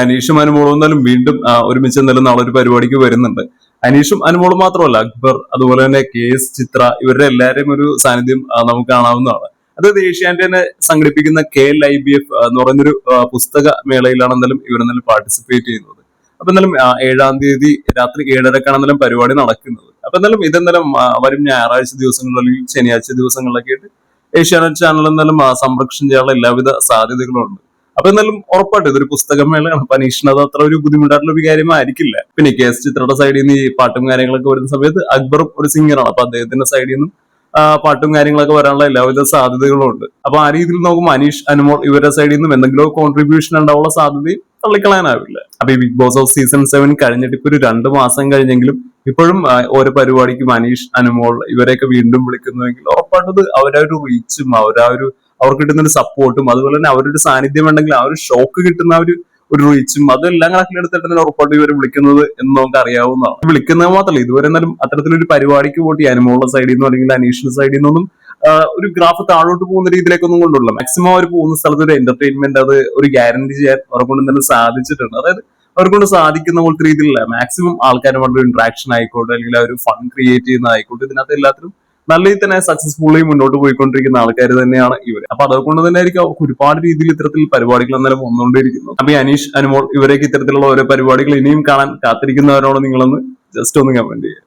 അനീഷും അനുമോളും എന്നാലും വീണ്ടും ഒരുമിച്ച് എന്നാലും നാളെ ഒരു പരിപാടിക്ക് വരുന്നുണ്ട്. അനീഷും അനുമോളും മാത്രമല്ല അക്ബർ അതുപോലെ തന്നെ കെ എസ് ചിത്ര ഇവരുടെ എല്ലാവരെയും ഒരു സാന്നിധ്യം നമുക്ക് കാണാവുന്നതാണ്. അതായത് ഏഷ്യാന്റെ തന്നെ സംഘടിപ്പിക്കുന്ന K L I B F എന്ന് പറയുന്നൊരു പുസ്തക മേളയിലാണ് എന്നാലും ഇവരെന്നാലും പാർട്ടിസിപ്പേറ്റ് ചെയ്യുന്നത്. അപ്പൊ എന്നാലും ഏഴാം തീയതി രാത്രി ഏഴരക്കാണെന്നാലും പരിപാടി നടക്കുന്നത്. അപ്പൊ എന്നാലും ഇതെന്നാലും വരും ഞായറാഴ്ച ദിവസങ്ങളിൽ അല്ലെങ്കിൽ ശനിയാഴ്ച ദിവസങ്ങളിലൊക്കെ ആയിട്ട് ഏഷ്യാനെറ്റ് ചാനൽ എന്നാലും സംരക്ഷണം ചെയ്യാനുള്ള എല്ലാവിധ സാധ്യതകളും ഉണ്ട്. അപ്പൊ എന്നാലും ഉറപ്പായിട്ടും ഇതൊരു പുസ്തകമേളയാണ് അപ്പൊ അനീഷിന് അത് അത്ര ഒരു ബുദ്ധിമുട്ടായിട്ടുള്ള ഒരു കാര്യമായിരിക്കില്ല പിന്നെ കെ എസ് ചിത്രയുടെ സൈഡിൽ നിന്ന് ഈ പാട്ടും കാര്യങ്ങളൊക്കെ വരുന്ന സമയത്ത് അക്ബറും ഒരു സിംഗറാണ് അപ്പൊ അദ്ദേഹത്തിന്റെ സൈഡിൽ നിന്നും പാട്ടും കാര്യങ്ങളൊക്കെ വരാനുള്ള എല്ലാവിധ സാധ്യതകളും ഉണ്ട്. അപ്പൊ ആ രീതിയിൽ നോക്കുമ്പോൾ അനീഷ് അനുമോൾ ഇവരുടെ സൈഡിൽ നിന്നും എന്തെങ്കിലും കോൺട്രിബ്യൂഷൻ ഉണ്ടാവുള്ള സാധ്യതയും തള്ളിക്കളയാനാവില്ല. അപ്പൊ ഈ Bigg Boss of season seven കഴിഞ്ഞിട്ട് ഇപ്പൊ ഒരു രണ്ട് മാസം കഴിഞ്ഞെങ്കിലും ഇപ്പോഴും ഓരോ പരിപാടിക്കും അനീഷ് അനുമോൾ ഇവരെയൊക്കെ വീണ്ടും വിളിക്കുന്നുവെങ്കിൽ ഉറപ്പായിട്ടത് അവരൊരു റീച്ചും അവരാ ഒരു അവർക്ക് കിട്ടുന്ന ഒരു സപ്പോർട്ടും അതുപോലെ തന്നെ അവരുടെ സാന്നിധ്യം ഉണ്ടെങ്കിൽ ആ ഒരു ഷോക്ക് കിട്ടുന്ന ഒരു ഒരു റീച്ചും അതെല്ലാം കണക്കിലെടുത്തിട്ട് തന്നെ ഉറപ്പായിട്ട് ഇവർ വിളിക്കുന്നത് എന്ന് നമുക്ക് അറിയാവുന്നതാണ്. വിളിക്കുന്നത് മാത്രമല്ല ഇതുവരെ എന്നാലും അത്തരത്തിലൊരു പരിപാടിക്ക് പോയിട്ട് അനുമോളുടെ സൈഡിൽ നിന്നോ അല്ലെങ്കിൽ അനീഷിന്റെ സൈഡിൽ നിന്നൊന്നും ഒരു ഗ്രാഫ് താഴോട്ട് പോകുന്ന രീതിയിലേക്കൊന്നും കൊണ്ടുള്ള മാക്സിമം അവർ പോകുന്ന സ്ഥലത്ത് ഒരു എന്റർടൈൻമെന്റ് അത് ഒരു ഗ്യാരണ്ടി ചെയ്യാൻ അവരെ കൊണ്ട് തന്നെ സാധിച്ചിട്ടുണ്ട്. അതായത് അവരെ കൊണ്ട് സാധിക്കുന്ന പോലത്തെ രീതിയിലുള്ള മാക്സിമം ആൾക്കാരുമായിട്ടുള്ള ഇന്ററാക്ഷൻ ആയിക്കോട്ടെ അല്ലെങ്കിൽ ആ ഒരു ഫൺ ക്രിയേറ്റ് ചെയ്യുന്ന ആയിക്കോട്ടെ ഇതിനകത്ത് എല്ലാത്തിലും നല്ല രീതിയിൽ തന്നെ സക്സസ്ഫുള്ളി മുന്നോട്ട് പോയിക്കൊണ്ടിരിക്കുന്ന ആൾക്കാർ തന്നെയാണ് ഇവർ അപ്പൊ അതുകൊണ്ട് തന്നെ ആയിരിക്കും അവർക്ക് ഒരുപാട് രീതിയിൽ ഇത്തരത്തിൽ പരിപാടികൾ എന്നാലും വന്നുകൊണ്ടിരിക്കുന്നു അപ്പൊ അനീഷ് അനുമോൾ ഇവരൊക്കെ ഇത്തരത്തിലുള്ള ഓരോ പരിപാടികൾ ഇനിയും കാണാൻ കാത്തിരിക്കുന്നവരോട് നിങ്ങളൊന്ന് ജസ്റ്റ് ഒന്ന് കമന്റ് ചെയ്യുക.